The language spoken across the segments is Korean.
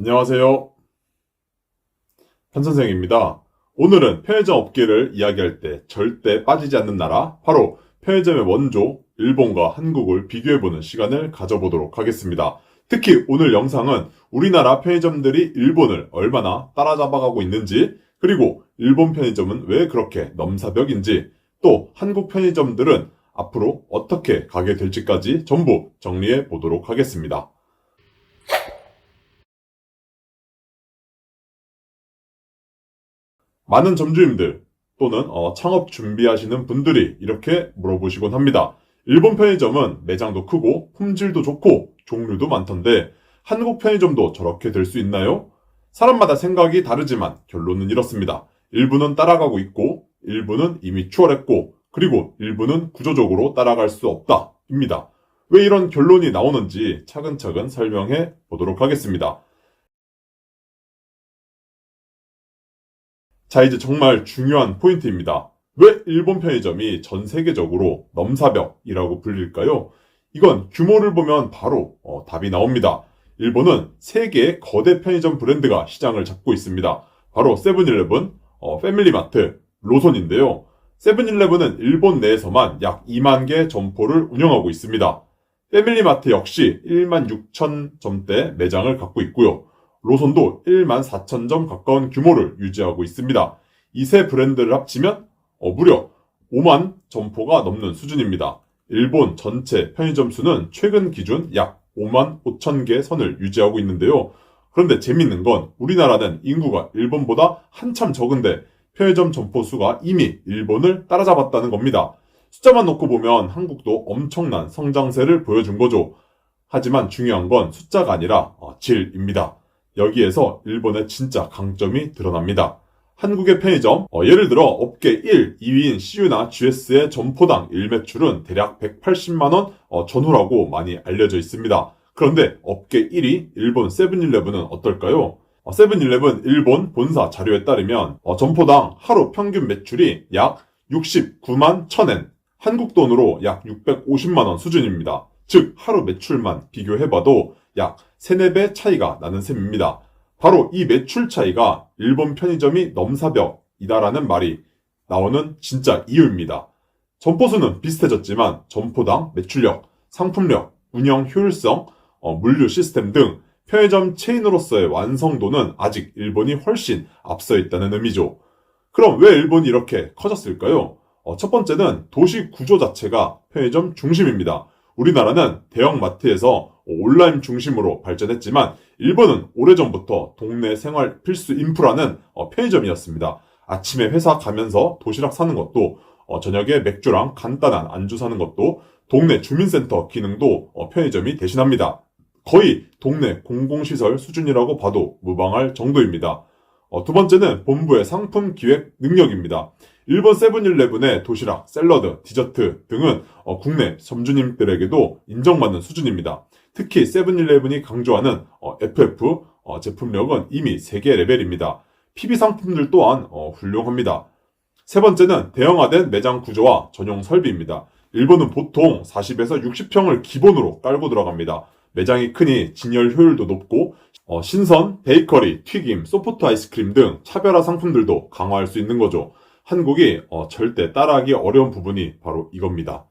안녕하세요. 편선생입니다. 오늘은 편의점 업계를 이야기할 때 절대 빠지지 않는 나라, 바로 편의점의 원조, 일본과 한국을 비교해보는 시간을 가져보도록 하겠습니다. 특히 오늘 영상은 우리나라 편의점들이 일본을 얼마나 따라잡아가고 있는지, 그리고 일본 편의점은 왜 그렇게 넘사벽인지, 또 한국 편의점들은 앞으로 어떻게 가게 될지까지 전부 정리해 보도록 하겠습니다. 많은 점주님들 또는 어, 창업 준비하시는 분들이 이렇게 물어보시곤 합니다. 일본 편의점은 매장도 크고 품질도 좋고 종류도 많던데 한국 편의점도 저렇게 될 수 있나요? 사람마다 생각이 다르지만 결론은 이렇습니다. 일부는 따라가고 있고 일부는 이미 추월했고 그리고 일부는 구조적으로 따라갈 수 없다. 입니다. 왜 이런 결론이 나오는지 차근차근 설명해 보도록 하겠습니다. 자, 이제 정말 중요한 포인트입니다. 왜 일본 편의점이 전 세계적으로 넘사벽이라고 불릴까요? 이건 규모를 보면 바로 어, 답이 나옵니다. 일본은 세 개의 거대 편의점 브랜드가 시장을 잡고 있습니다. 바로 세븐일레븐, 어, 패밀리마트, 로손인데요. 세븐일레븐은 일본 내에서만 약 2만 개 점포를 운영하고 있습니다. 패밀리마트 역시 1만 6천 점대 매장을 갖고 있고요. 로손도 1만 4천 점 가까운 규모를 유지하고 있습니다. 이 세 브랜드를 합치면 어, 무려 5만 점포가 넘는 수준입니다. 일본 전체 편의점 수는 최근 기준 약 5만 5천 개 선을 유지하고 있는데요. 그런데 재밌는 건 우리나라는 인구가 일본보다 한참 적은데 편의점 점포 수가 이미 일본을 따라잡았다는 겁니다. 숫자만 놓고 보면 한국도 엄청난 성장세를 보여준 거죠. 하지만 중요한 건 숫자가 아니라 어, 질입니다. 여기에서 일본의 진짜 강점이 드러납니다. 한국의 편의점, 어, 예를 들어 업계 1, 2위인 CU나 GS의 점포당 일매출은 대략 180만원 어, 전후라고 많이 알려져 있습니다. 그런데 업계 1위 일본 세븐일레븐은 어떨까요? 어, 세븐일레븐 일본 본사 자료에 따르면 어, 점포당 하루 평균 매출이 약 69만 1000엔, 한국 돈으로 약 650만원 수준입니다. 즉 하루 매출만 비교해봐도 약 3, 4배 차이가 나는 셈입니다. 바로 이 매출 차이가 일본 편의점이 넘사벽이다라는 말이 나오는 진짜 이유입니다. 점포수는 비슷해졌지만 점포당 매출력, 상품력, 운영 효율성, 어, 물류 시스템 등 편의점 체인으로서의 완성도는 아직 일본이 훨씬 앞서 있다는 의미죠. 그럼 왜 일본이 이렇게 커졌을까요? 어, 첫 번째는 도시 구조 자체가 편의점 중심입니다. 우리나라는 대형 마트에서 온라인 중심으로 발전했지만 일본은 오래전부터 동네 생활 필수 인프라는 어, 편의점이었습니다. 아침에 회사 가면서 도시락 사는 것도 어, 저녁에 맥주랑 간단한 안주 사는 것도 동네 주민센터 기능도 어, 편의점이 대신합니다. 거의 동네 공공시설 수준이라고 봐도 무방할 정도입니다. 어, 두 번째는 본부의 상품 기획 능력입니다. 일본 세븐일레븐의 도시락, 샐러드, 디저트 등은 어, 국내 점주님들에게도 인정받는 수준입니다. 특히 세븐일레븐이 강조하는 어, FF 어, 제품력은 이미 세계 레벨입니다. PB 상품들 또한 어, 훌륭합니다. 세 번째는 대형화된 매장 구조와 전용 설비입니다. 일본은 보통 40에서 60평을 기본으로 깔고 들어갑니다. 매장이 크니 진열 효율도 높고 어, 신선, 베이커리, 튀김, 소프트 아이스크림 등 차별화 상품들도 강화할 수 있는 거죠. 한국이 어, 절대 따라하기 어려운 부분이 바로 이겁니다.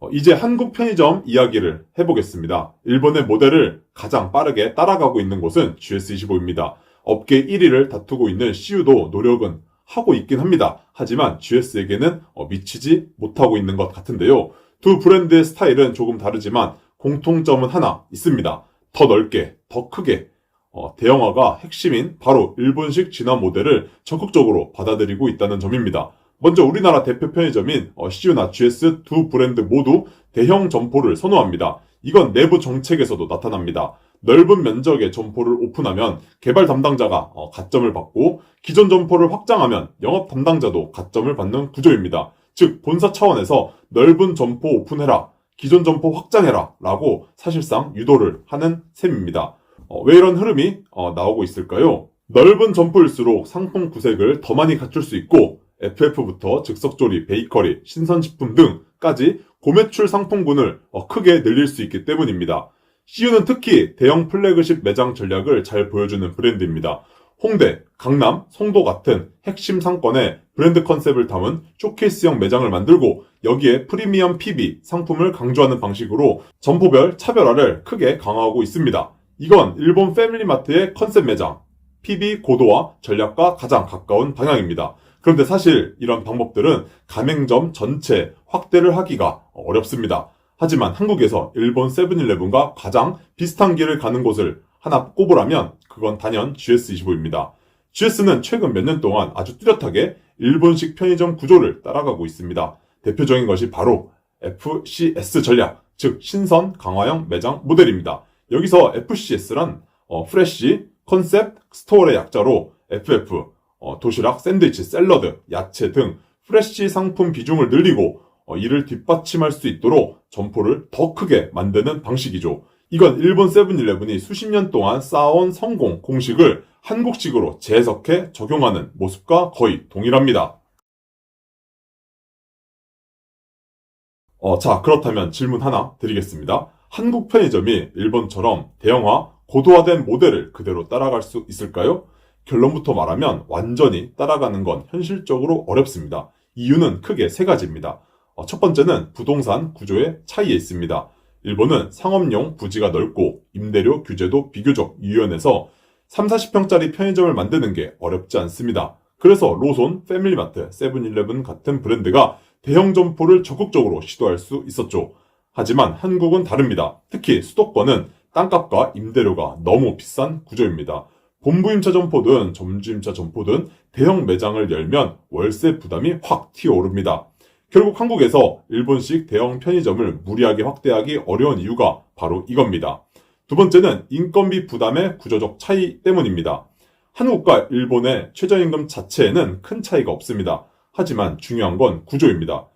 어, 이제 한국 편의점 이야기를 해보겠습니다. 일본의 모델을 가장 빠르게 따라가고 있는 곳은 GS25입니다. 업계 1위를 다투고 있는 CU도 노력은 하고 있긴 합니다. 하지만 GS에게는 어, 미치지 못하고 있는 것 같은데요. 두 브랜드의 스타일은 조금 다르지만 공통점은 하나 있습니다. 더 넓게, 더 크게, 어, 대형화가 핵심인 바로 일본식 진화 모델을 적극적으로 받아들이고 있다는 점입니다. 먼저 우리나라 대표 편의점인 어, CU나 GS 두 브랜드 모두 대형 점포를 선호합니다. 이건 내부 정책에서도 나타납니다. 넓은 면적의 점포를 오픈하면 개발 담당자가 어, 가점을 받고 기존 점포를 확장하면 영업 담당자도 가점을 받는 구조입니다. 즉 본사 차원에서 넓은 점포 오픈해라, 기존 점포 확장해라 라고 사실상 유도를 하는 셈입니다. 어, 왜 이런 흐름이 어, 나오고 있을까요? 넓은 점포일수록 상품 구색을 더 많이 갖출 수 있고 FF부터 즉석조리, 베이커리, 신선식품 등까지 고매출 상품군을 어, 크게 늘릴 수 있기 때문입니다. CU는 특히 대형 플래그십 매장 전략을 잘 보여주는 브랜드입니다. 홍대, 강남, 송도 같은 핵심 상권에 브랜드 컨셉을 담은 쇼케이스형 매장을 만들고 여기에 프리미엄 PB 상품을 강조하는 방식으로 점포별 차별화를 크게 강화하고 있습니다. 이건 일본 패밀리마트의 컨셉 매장, PB 고도화 전략과 가장 가까운 방향입니다. 그런데 사실 이런 방법들은 가맹점 전체 확대를 하기가 어렵습니다. 하지만 한국에서 일본 세븐일레븐과 가장 비슷한 길을 가는 곳을 하나 꼽으라면 그건 단연 GS25입니다. GS는 최근 몇 년 동안 아주 뚜렷하게 일본식 편의점 구조를 따라가고 있습니다. 대표적인 것이 바로 FCS 전략, 즉 신선 강화형 매장 모델입니다. 여기서 FCS란 어, 프레쉬, 컨셉, 스토어의 약자로 FF, 어, 도시락, 샌드위치, 샐러드, 야채 등 프레쉬 상품 비중을 늘리고 어, 이를 뒷받침할 수 있도록 점포를 더 크게 만드는 방식이죠. 이건 일본 세븐일레븐이 수십 년 동안 쌓아온 성공 공식을 한국식으로 재해석해 적용하는 모습과 거의 동일합니다. 어, 자, 그렇다면 질문 하나 드리겠습니다. 한국 편의점이 일본처럼 대형화, 고도화된 모델을 그대로 따라갈 수 있을까요? 결론부터 말하면 완전히 따라가는 건 현실적으로 어렵습니다. 이유는 크게 세 가지입니다. 어, 첫 번째는 부동산 구조의 차이에 있습니다. 일본은 상업용 부지가 넓고 임대료 규제도 비교적 유연해서 3, 40평짜리 편의점을 만드는 게 어렵지 않습니다. 그래서 로손, 패밀리마트, 세븐일레븐 같은 브랜드가 대형 점포를 적극적으로 시도할 수 있었죠. 하지만 한국은 다릅니다. 특히 수도권은 땅값과 임대료가 너무 비싼 구조입니다. 본부임차 점포든 점주임차 점포든 대형 매장을 열면 월세 부담이 확 튀어오릅니다. 결국 한국에서 일본식 대형 편의점을 무리하게 확대하기 어려운 이유가 바로 이겁니다. 두 번째는 인건비 부담의 구조적 차이 때문입니다. 한국과 일본의 최저임금 자체에는 큰 차이가 없습니다. 하지만 중요한 건 구조입니다.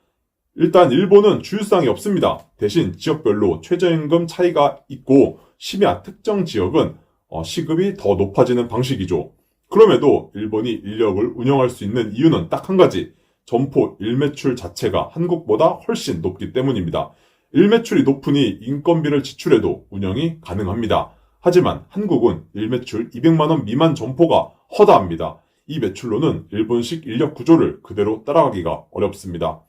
일단 일본은 주유상이 없습니다. 대신 지역별로 최저임금 차이가 있고 심야 특정 지역은 어, 시급이 더 높아지는 방식이죠. 그럼에도 일본이 인력을 운영할 수 있는 이유는 딱 한 가지. 점포 일매출 자체가 한국보다 훨씬 높기 때문입니다. 일매출이 높으니 인건비를 지출해도 운영이 가능합니다. 하지만 한국은 일매출 200만원 미만 점포가 허다합니다. 이 매출로는 일본식 인력 구조를 그대로 따라가기가 어렵습니다.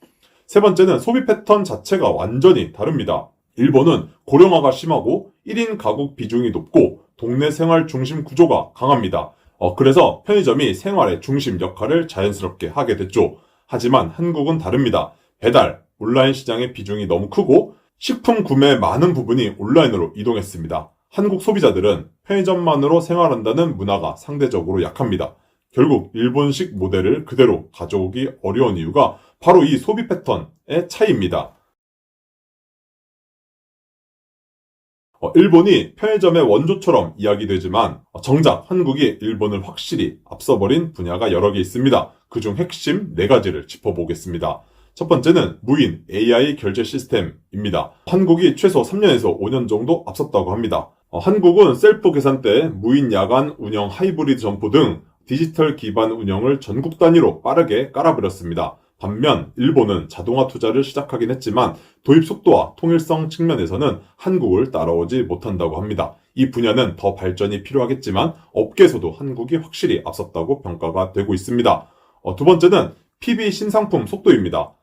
세 번째는 소비 패턴 자체가 완전히 다릅니다. 일본은 고령화가 심하고 1인 가구 비중이 높고 동네 생활 중심 구조가 강합니다. 어, 그래서 편의점이 생활의 중심 역할을 자연스럽게 하게 됐죠. 하지만 한국은 다릅니다. 배달, 온라인 시장의 비중이 너무 크고 식품 구매 많은 부분이 온라인으로 이동했습니다. 한국 소비자들은 편의점만으로 생활한다는 문화가 상대적으로 약합니다. 결국 일본식 모델을 그대로 가져오기 어려운 이유가 바로 이 소비 패턴의 차이입니다. 어, 일본이 편의점의 원조처럼 이야기되지만 어, 정작 한국이 일본을 확실히 앞서버린 분야가 여러 개 있습니다. 그중 핵심 네 가지를 짚어보겠습니다. 첫 번째는 무인 AI 결제 시스템입니다. 한국이 최소 3년에서 5년 정도 앞섰다고 합니다. 어, 한국은 셀프 계산대, 무인 야간 운영 하이브리드 점포 등 디지털 기반 운영을 전국 단위로 빠르게 깔아버렸습니다. 반면 일본은 자동화 투자를 시작하긴 했지만 도입 속도와 통일성 측면에서는 한국을 따라오지 못한다고 합니다. 이 분야는 더 발전이 필요하겠지만 업계에서도 한국이 확실히 앞섰다고 평가가 되고 있습니다. 어, 두 번째는 PB 신상품 속도입니다.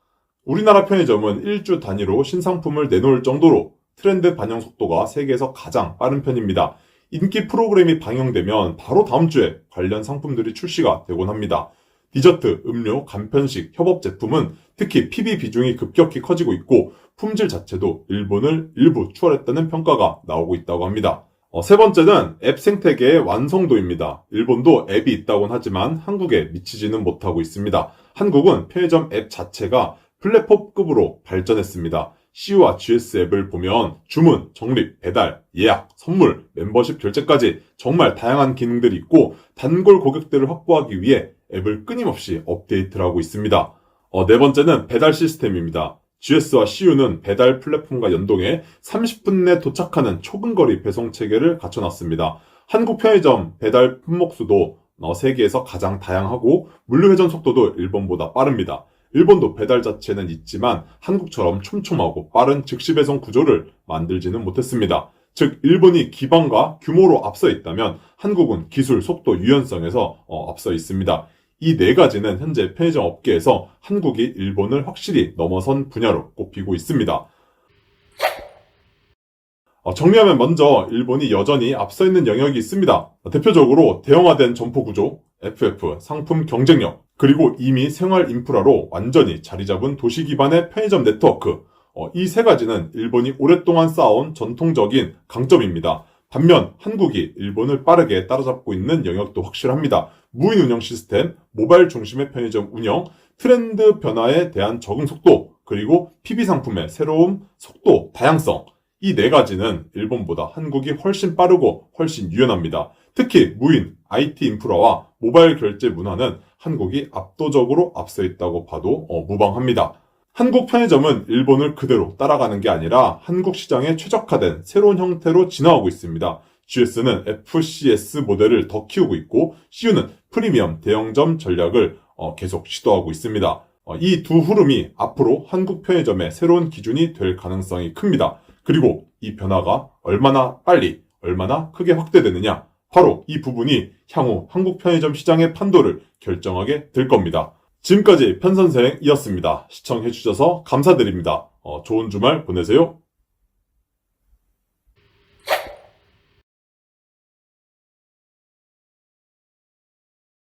우리나라 편의점은 일주 단위로 신상품을 내놓을 정도로 트렌드 반영 속도가 세계에서 가장 빠른 편입니다. 인기 프로그램이 방영되면 바로 다음 주에 관련 상품들이 출시가 되곤 합니다. 디저트, 음료, 간편식, 협업 제품은 특히 PB 비중이 급격히 커지고 있고 품질 자체도 일본을 일부 추월했다는 평가가 나오고 있다고 합니다. 어, 세 번째는 앱 생태계의 완성도입니다. 일본도 앱이 있다곤 하지만 한국에 미치지는 못하고 있습니다. 한국은 편의점 앱 자체가 플랫폼급으로 발전했습니다. CU와 GS 앱을 보면 주문, 적립, 배달, 예약, 선물, 멤버십 결제까지 정말 다양한 기능들이 있고 단골 고객들을 확보하기 위해 앱을 끊임없이 업데이트를 하고 있습니다. 어, 네 번째는 배달 시스템입니다. GS와 CU는 배달 플랫폼과 연동해 30분 내 도착하는 초근거리 배송 체계를 갖춰놨습니다. 한국 편의점 배달 품목수도 어, 세계에서 가장 다양하고 물류 회전 속도도 일본보다 빠릅니다. 일본도 배달 자체는 있지만 한국처럼 촘촘하고 빠른 즉시 배송 구조를 만들지는 못했습니다. 즉 일본이 기반과 규모로 앞서 있다면 한국은 기술, 속도, 유연성에서 어, 앞서 있습니다. 이 네 가지는 현재 편의점 업계에서 한국이 일본을 확실히 넘어선 분야로 꼽히고 있습니다. 어, 정리하면 먼저 일본이 여전히 앞서 있는 영역이 있습니다. 대표적으로 대형화된 점포 구조, FF, 상품 경쟁력, 그리고 이미 생활 인프라로 완전히 자리 잡은 도시 기반의 편의점 네트워크. 이세 가지는 일본이 오랫동안 쌓아온 전통적인 강점입니다. 반면 한국이 일본을 빠르게 따라잡고 있는 영역도 확실합니다. 무인 운영 시스템, 모바일 중심의 편의점 운영, 트렌드 변화에 대한 적응 속도, 그리고 PB 상품의 새로운 속도, 다양성. 이 네 가지는 일본보다 한국이 훨씬 빠르고 훨씬 유연합니다. 특히 무인, IT 인프라와 모바일 결제 문화는 한국이 압도적으로 앞서 있다고 봐도 어, 무방합니다. 한국 편의점은 일본을 그대로 따라가는 게 아니라 한국 시장에 최적화된 새로운 형태로 진화하고 있습니다. GS는 FCS 모델을 더 키우고 있고 CU는 프리미엄 대형점 전략을 어, 계속 시도하고 있습니다. 이두 흐름이 앞으로 한국 편의점의 새로운 기준이 될 가능성이 큽니다. 그리고 이 변화가 얼마나 빨리, 얼마나 크게 확대되느냐, 바로 이 부분이 향후 한국 편의점 시장의 판도를 결정하게 될 겁니다. 지금까지 편선생이었습니다. 시청해주셔서 감사드립니다. 어, 좋은 주말 보내세요.